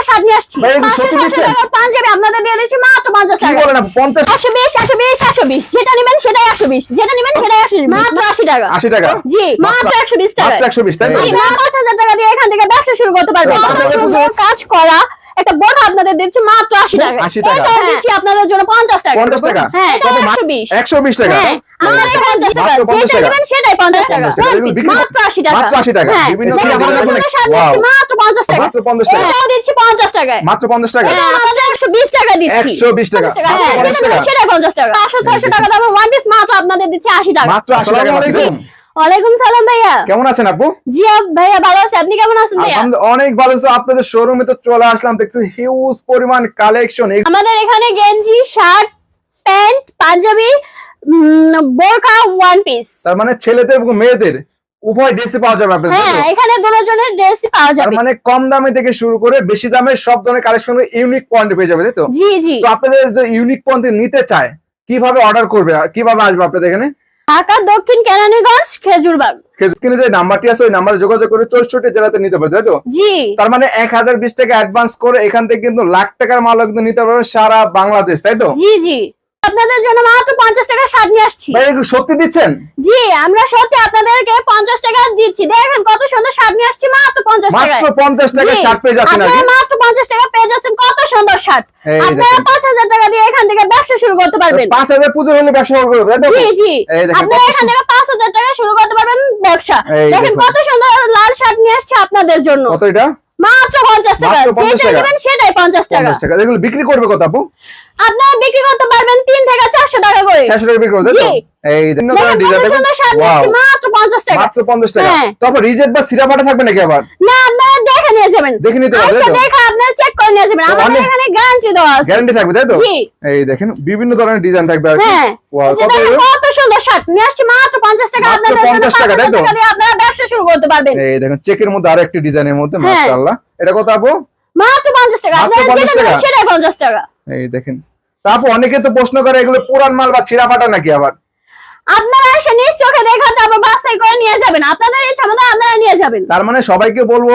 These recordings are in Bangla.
টাকা শার্ট নিয়ে আসছি। ভাই, এগুলো পাঁচশো সত্যি সাতশো দিচ্ছেন? টাকার পাঞ্জাবি আপনাদের দিয়ে দিচ্ছি মাত্র পঞ্চাশ টাকা। বলেন আপু পঞ্চাশ? একশো বিশ একশো বিশ একশো বিশ। যেটা নেবেন সেটাই একশো বিশ। যেটা নেবেন সেটাই একশো বিশ। মাত্র আশি টাকা। আশি টাকা? জি মাত্র একশো বিশ টাকা। একশো বিশ তাই তো? জি, মাত্র পাঁচ হাজার টাকা দিয়ে এখান থেকে ব্যবসা শুরু করতে পারবেন? কাজ করা। একটা বোর্ড আপনাদের দিচ্ছি মাত্র আশি টাকা। 80 টাকা। দিচ্ছি আপনাদের জন্য পঞ্চাশ টাকা। পঞ্চাশ টাকা? হ্যাঁ একশো বিশ। একশো বিশ টাকা? হ্যাঁ মাত্র যেটা টাকা। মাত্র আশি টাকা। মাত্র 80 টাকা। হ্যাঁ, বিভিন্ন দেখুন, ধরনের বিভিন্ন অনেক- শাড়ি Wow. দিচ্ছি মাত্র পঞ্চাশ টাকা। মাত্র 50 টাকা। এটাও দিচ্ছি পঞ্চাশ টাকায়। মাত্র পঞ্চাশ টাকা। হ্যাঁ, মাত্র টাকা দিচ্ছি। 120 টাকা। পঞ্চাশ টাকা, মাত্র 50 টাকা। সেটাই পঞ্চাশ টাকা। পাঁচশো ছয়শো টাকা দামের ওয়ান পিস মাত্র আপনাদের দিচ্ছি আশি টাকা। মাত্র আশি টাকা আসসালামু ওয়ালাইকুম সালাম ভাইয়া। কেমন আছেন আপু? জি আপ ভাইয়া ভালো আছে। আপনি কেমন আছেন ভাইয়া? অনেক ভালো। তো আপনাদের শোরুমে তো চলে আসলাম। দেখতেছি হিউজ পরিমাণ কালেকশন আমাদের এখানে গেঞ্জি শার্ট প্যান্ট পাঞ্জাবি বোরকা ওয়ান পিস তার মানে ছেলেদের মেয়েদের। উভয় ড্রেসে পাওয়া যাবে আপনাদের হ্যাঁ? এখানে দুজনের ড্রেস পাওয়া যাবে। মানে কম দামে থেকে শুরু করে বেশি দামে সব ধরনের কালেকশন ইউনিক পয়েন্ট পেয়ে যাবে তাই তো? জি জি। তো আপনাদের যে ইউনিক পয়েন্ট নিতে চায় কীভাবে অর্ডার করবে কীভাবে আসবে আপনাদের এখানে? ঢাকা দক্ষিণ কেরানীগঞ্জ খেজুরবাগ। স্ক্রিনে যে নাম্বারটি আছে ওই নাম্বারে যোগাযোগ করে চৌষট্টি জেলাতে নিতে পারবে তাই তো? জি। তার মানে এক হাজার বিশ টাকা অ্যাডভান্স করে এখান থেকে কিন্তু লাখ টাকার মালও কিন্তু নিতে পারবে সারা বাংলাদেশ তাই তো? জি জি। আপনাদের জন্য মাত্র পঞ্চাশ টাকা শার্ট নিয়ে আসছি। ভাই সত্যি দিচ্ছেন? জি আমরা সত্যি আপনাদেরকে পঞ্চাশ টাকা দিচ্ছি। দেখেন কত সুন্দর শার্ট নিয়ে আসছি মাত্র পঞ্চাশ টাকায়। মাত্র পঞ্চাশ টাকা শার্ট পেয়ে যাচ্ছেন মাত্র পঞ্চাশ টাকা পেয়ে যাচ্ছেন কত সুন্দর শার্ট আপনারা দেখেন। পাঁচ হাজার টাকা দিয়ে এখান থেকে ব্যবসা শুরু করতে পারবেন। পাঁচ হাজার পুজো হলে ব্যবসা করবে তাই জি জি। আপনারা এখান থেকে পাঁচ হাজার টাকা শুরু করতে পারবেন ব্যবসা। দেখেন কত সুন্দর লাল শার্ট নিয়ে আসছে আপনাদের জন্য। কত এটা? মাত্র পঞ্চাশ টাকা। যেটা নেবেন সেটাই পঞ্চাশ টাকা। পঞ্চাশ টাকা। এগুলো বিক্রি করবে কত আপু? আপনারা বিক্রি করতে পারবেন থেকে টাকা করে। বিক্রি। এই ডিজাইন মাত্র মাত্র হ্যাঁ। তারপর রিজেক্ট বা সিরাপাটা থাকবে নাকি আবার? না আপনারা দেখে নিয়ে যাবেন। দেখে নিতে আপনারা চেক করে নিয়ে যাবেন। তো আমাদের এখানে গ্যারান্টি দেওয়া আছে। গ্যারান্টি থাকবে তাই তো? এই দেখেন বিভিন্ন ধরনের ডিজাইন থাকবে আর কি। হ্যাঁ। ওয়াও এই যে কত দেখেন এগুলো? কত সুন্দর শার্ট নিয়ে আসছে মাত্র পঞ্চাশ টাকা আপনাদের জন্য 50 টাকা, তাই তো? হাজার টাকা দিয়ে আপনারা ব্যবসা শুরু করতে পারবেন। এই দেখেন চেকের মধ্যে আরও ডিজাইনের মধ্যে হ্যাঁ। মাশাআল্লাহ। এটা কত আপু? মাত্র পঞ্চাশ টাকা। আপনারা যেটা নেবেন টাকা? টাকা। এই দেখেন। তারপর অনেকে তো প্রশ্ন করে এগুলো পুরান মাল বা ছিঁড়া ফাটা নাকি আবার? আপনারা এসে নিজ চোখে করে নিয়ে যাবেন। আপনাদের আপনারা নিয়ে যাবেন। তার মানে সবাইকে বলব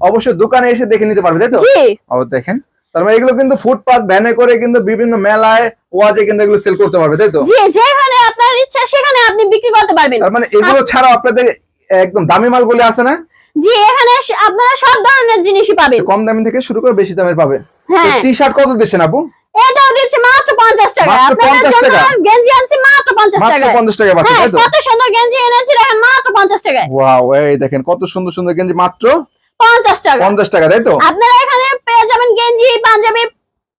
অবশ্যই দোকানে এসে দেখে নিতে পারবে তাই তো? জি। ও দেখেন। তার মানে এগুলো কিন্তু ফুটপাথ ভ্যানে করে কিন্তু বিভিন্ন মেলায় ওয়াজে কিন্তু এগুলো সেল করতে পারবে তাই তো? জি যেখানে আপনার ইচ্ছা সেখানে আপনি বিক্রি করতে পারবেন। তার মানে এগুলো ছাড়াও আপনাদের একদম দামি মাল বলে আছে না? জি এখানে আপনারা সব ধরনের জিনিসই পাবেন। কম দামি থেকে শুরু করে বেশি দামের পাবে হ্যাঁ। টি শার্ট কত দিচ্ছেন আপু? এটাও দিচ্ছে মাত্র পঞ্চাশ টাকা। মাত্র আপনাদের 50 জন্য টাকা? গেঞ্জি আনছি মাত্র পঞ্চাশ মাত্র টাকা পঞ্চাশ টাকা পাচ্ছেন হ্যাঁ তাই তো? কত সুন্দর গেঞ্জি এনেছি দেখেন মাত্র পঞ্চাশ টাকায়। ওয়াও এই দেখেন কত সুন্দর সুন্দর গেঞ্জি মাত্র পঞ্চাশ টাকা। পঞ্চাশ টাকা তাই তো? আপনারা এখানে পেয়ে যাবেন গেঞ্জি পাঞ্জাবি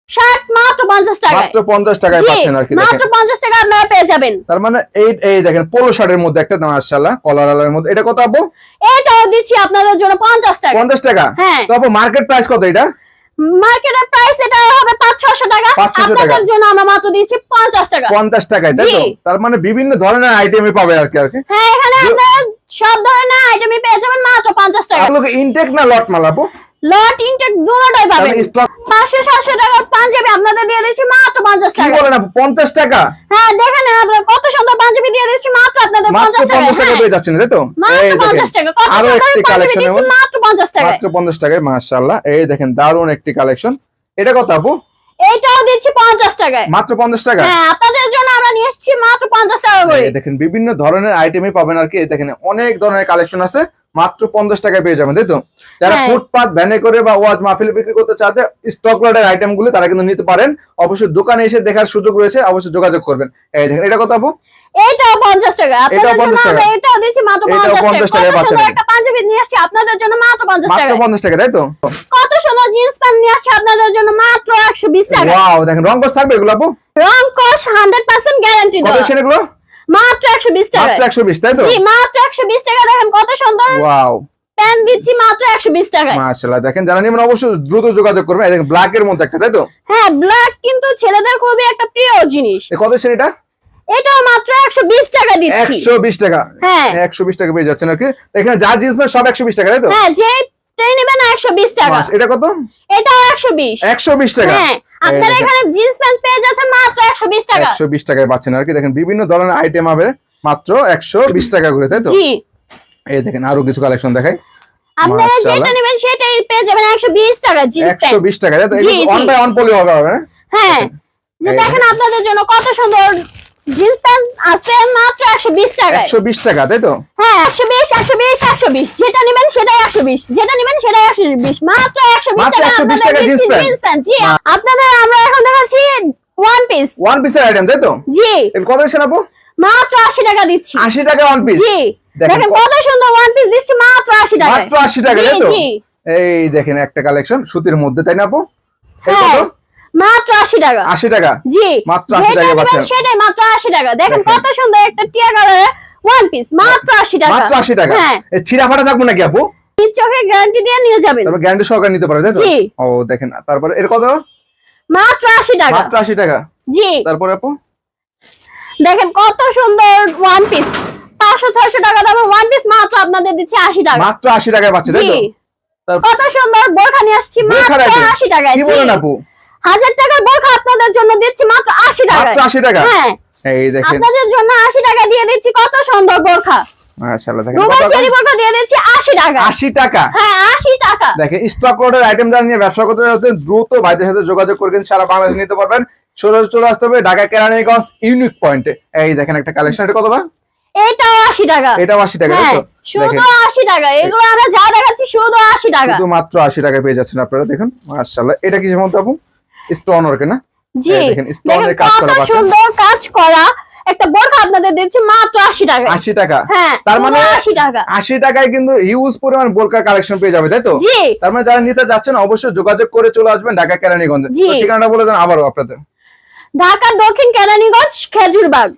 শার্ট মাত্র পঞ্চাশ টাকায়। মাত্র পঞ্চাশ টাকায় পাচ্ছেন আর কি দেখেন। মাত্র পঞ্চাশ টাকা আপনারা পেয়ে যাবেন। তার মানে এই এই দেখেন পোলো শার্টের মধ্যে একটা মাশাআল্লাহ কলার আলার মধ্যে। এটা কত আপু? এটাও দিচ্ছি আপনাদের জন্য পঞ্চাশ টাকা। পঞ্চাশ টাকা? হ্যাঁ। তো আপু মার্কেট প্রাইস কত এটা? মার্কেটের প্রাইস এটা হবে পাঁচ ছশো টাকা। 500 টাকা। আপনাদের জন্য আমরা মাত্র দিচ্ছি পঞ্চাশ টাকা। পঞ্চাশ টাকায় তাই তো? তার মানে বিভিন্ন ধরনের আইটেমে পাবে আর কি আর কি। হ্যাঁ এখানে আপনারা সব ধরনের আইটেমই পেয়ে যাবেন মাত্র পঞ্চাশ টাকা। আপনাকে ইনটেক না লট মাল আপু? লট ইনটেক দুটোটাই পাবেন। তাহলে stock- পাঁচশো সাতশো টাকার পাঞ্জাবি আপনাদের দিয়ে দিচ্ছি মাত্র পঞ্চাশ কি বলেন আপু পঞ্চাশ টাকা? হ্যাঁ দেখেন আপনারা কত সুন্দর পাঞ্জাবি দিয়ে দিচ্ছি মাত্র আপনাদের মাত্র পঞ্চাশ টাকা। পঞ্চাশ টাকা হ্যাঁ। পেয়ে যাচ্ছেন তাই তো? মাত্র এই দেখেন পঞ্চাশ টাকা। কত সুন্দর একটি পাঞ্জাবি কালেকশন দিচ্ছি মাত্র পঞ্চাশ টাকা মাত্র পঞ্চাশ টাকায় মাশাআল্লাহ। এই দেখেন দারুণ একটি কালেকশন এটা কত আপু? এইটাও দিচ্ছি পঞ্চাশ টাকায়। মাত্র পঞ্চাশ টাকা? হ্যাঁ আপনাদের জন্য আমরা নিয়ে এসেছি মাত্র পঞ্চাশ টাকা করে। দেখেন বিভিন্ন ধরনের আইটেমই পাবেন আর কি। দেখেন অনেক ধরনের কালেকশন আছে। মাত্র পঞ্চাশ টাকায় পেয়ে যাবেন তাই তো? যারা হ্যাঁ। ফুটপাথ ভ্যানে করে বা ওয়াজ মাহফিলে বিক্রি করতে চাচ্ছে স্টক লটের আইটেমগুলো তারা কিন্তু নিতে পারেন। অবশ্যই দোকানে এসে দেখার সুযোগ রয়েছে অবশ্যই যোগাযোগ করবেন। এই দেখেন এটা কত আপু? পঞ্চাশ টাকা। আপনাদের জন্য 50 টাকা। এটাও দিচ্ছি মাত্র পঞ্চাশ টাকা। পাচ্ছেন। একটা পাঞ্জাবি নিয়ে আসছি আপনাদের জন্য মাত্র পঞ্চাশ টাকা পঞ্চাশ টাকা তাই তো? কত সুন্দর জিন্স প্যান্ট নিয়ে আসছি আপনাদের জন্য মাত্র একশো বিশ টাকা ওয়াও দেখেন রং থাকবে এগুলো আপু? রং কোশ হান্ড্রেড পার্সেন্ট গ্যারান্টি কত এগুলো? মাত্র একশো বিশ টাকা মাত্র একশো বিশ তাই তো? জি মাত্র একশো বিশ টাকা দেখেন কত সুন্দর। ওয়াও। প্যান্ট দিচ্ছি মাত্র একশো বিশ টাকায়। মাশাআল্লাহ দেখেন যারা নেবেন অবশ্যই দ্রুত যোগাযোগ করবেন। এই দেখেন ব্ল্যাক এর মধ্যে একটা তাই তো? হ্যাঁ ব্ল্যাক কিন্তু ছেলেদের খুবই একটা প্রিয় জিনিস। এ কত এটা এটাও মাত্র একশো বিশ টাকা দিচ্ছি। একশো বিশ টাকা। হ্যাঁ। একশো বিশ টাকা পেয়ে যাচ্ছেন আর কি এখানে যা জিনিস সব একশো বিশ টাকা তাই তো? হ্যাঁ যে ট্রেন নেবেন একশো বিশ টাকা। মাস, এটা কত? এটাও একশো বিশ। একশো বিশ টাকা। হ্যাঁ। আপনারা এখানে জিন্স প্যান্ট পেয়ে যাচ্ছেন মাত্র একশো বিশ টাকা। একশো বিশ টাকায় পাচ্ছেন আর কি। দেখেন বিভিন্ন ধরনের আইটেম হবে মাত্র একশো বিশ টাকা করে তাই তো? জি। এই দেখেন আরও কিছু কালেকশন দেখাই। আপনারা যেটা নেবেন সেটাই পেয়ে যাবেন একশো বিশ টাকা জিন্স প্যান্ট 120 টাকা তাই তো? অন বাই অন পলি হবে হ্যাঁ। যে দেখেন। আপনাদের জন্য কত সুন্দর জিন্স প্যান্ট আছে মাত্র টাকায়। টাকা তাই তো? হ্যাঁ যেটা নেবেন সেটাই যেটা নেবেন সেটাই মাত্র একশো বিশ মাত্র টাকা 120 টাকা দিচ্ছি jeans pant। Jeans pant. জি আপনাদের আমরা এখন দেখাচ্ছি ওয়ান পিস ওয়ান পিসের আইটেম তাই তো? জি। এর কত দিচ্ছেন আপু? মাত্র আশি টাকা দিচ্ছি। আশি টাকা ওয়ান পিস জি। দেখেন দেখেন কত সুন্দর ওয়ান পিস দিচ্ছি মাত্র আশি টাকা মাত্র আশি টাকা জি, তাই তো? এই দেখেন একটা কালেকশন সুতির মধ্যে তাই না আপু? হ্যাঁ। মাত্র আশি টাকা। আশি টাকা? জি। মাত্র 80 যেটা টাকায় পাচ্ছেন। সেটাই মাত্র আশি টাকা। দেখেন। কত সুন্দর একটা টিয়া কালারের ওয়ান পিস মাত্র আশি টাকা। মাত্র আশি টাকা? হ্যাঁ। ফাটা থাকব নাকি আপু? চোখে গ্যারান্টি দিয়ে নিয়ে যাবেন। তারপর গ্যারান্টি সহকারে নিতে পারবে তাই তো? জি। ও দেখেন তারপরে এর কত? মাত্র আশি টাকা। মাত্র আশি টাকা? জি। তারপরে আপু? দেখেন কত সুন্দর ওয়ান পিস পাঁচশো ছয়শো টাকা দামের ওয়ান পিস মাত্র আপনাদের দিচ্ছে আশি টাকা। মাত্র আশি টাকায় পাচ্ছে তাই তো? কত সুন্দর বোরখা নিয়ে আসছি মাত্র item? আশি টাকায়। কি বলেন আপু? হাজার টাকার বোরখা আপনাদের জন্য দিচ্ছি মাত্র আশি মাত্র আশি টাকা? হ্যাঁ। এই দেখেন। আপনাদের জন্য আশি টাকা দিয়ে দিচ্ছি কত সুন্দর বোরখা। টাকা টাকা? হ্যাঁ টাকা। দ্রুত ভাইদের সাথে যোগাযোগ করবেন সারা বাংলাদেশ নিতে পারবেন। সরাসরি চলে আসতে হবে ঢাকা কেরানীগঞ্জ ইউনিক পয়েন্টে এই দেখেন একটা কালেকশন এটা কত বা এটাও আশি টাকা। এটাও আশি টাকা তাই হ্যাঁ শুধু দেখেন আশি টাকা। এগুলো আমরা যা দেখাচ্ছি শুধু আশি টাকা। শুধু মাত্র আশি টাকায় পেয়ে যাচ্ছেন আপনারা দেখুন। মাশাআল্লাহ এটা কি যেমন আপু? স্টোন ওয়ার্ক না? জি। দেখেন, স্টোন এর কাজ করা আছে সুন্দর কাজ করা। একটা বোরখা আপনাদের দিচ্ছি মাত্র আশি টাকা আশি টাকা? হ্যাঁ তার মানে আশি টাকা। আশি টাকায় কিন্তু হিউজ পরিমাণ বোরকা কালেকশন পেয়ে যাবে তাই তো? জি। তার মানে যারা নিতে যাচ্ছেন অবশ্যই যোগাযোগ করে চলে আসবেন ঢাকা কেরানীগঞ্জে। তো ঠিকানাটা বলে দেন আবারও আপনাদের। ঢাকা দক্ষিণ কেরানীগঞ্জ খেজুরবাগ।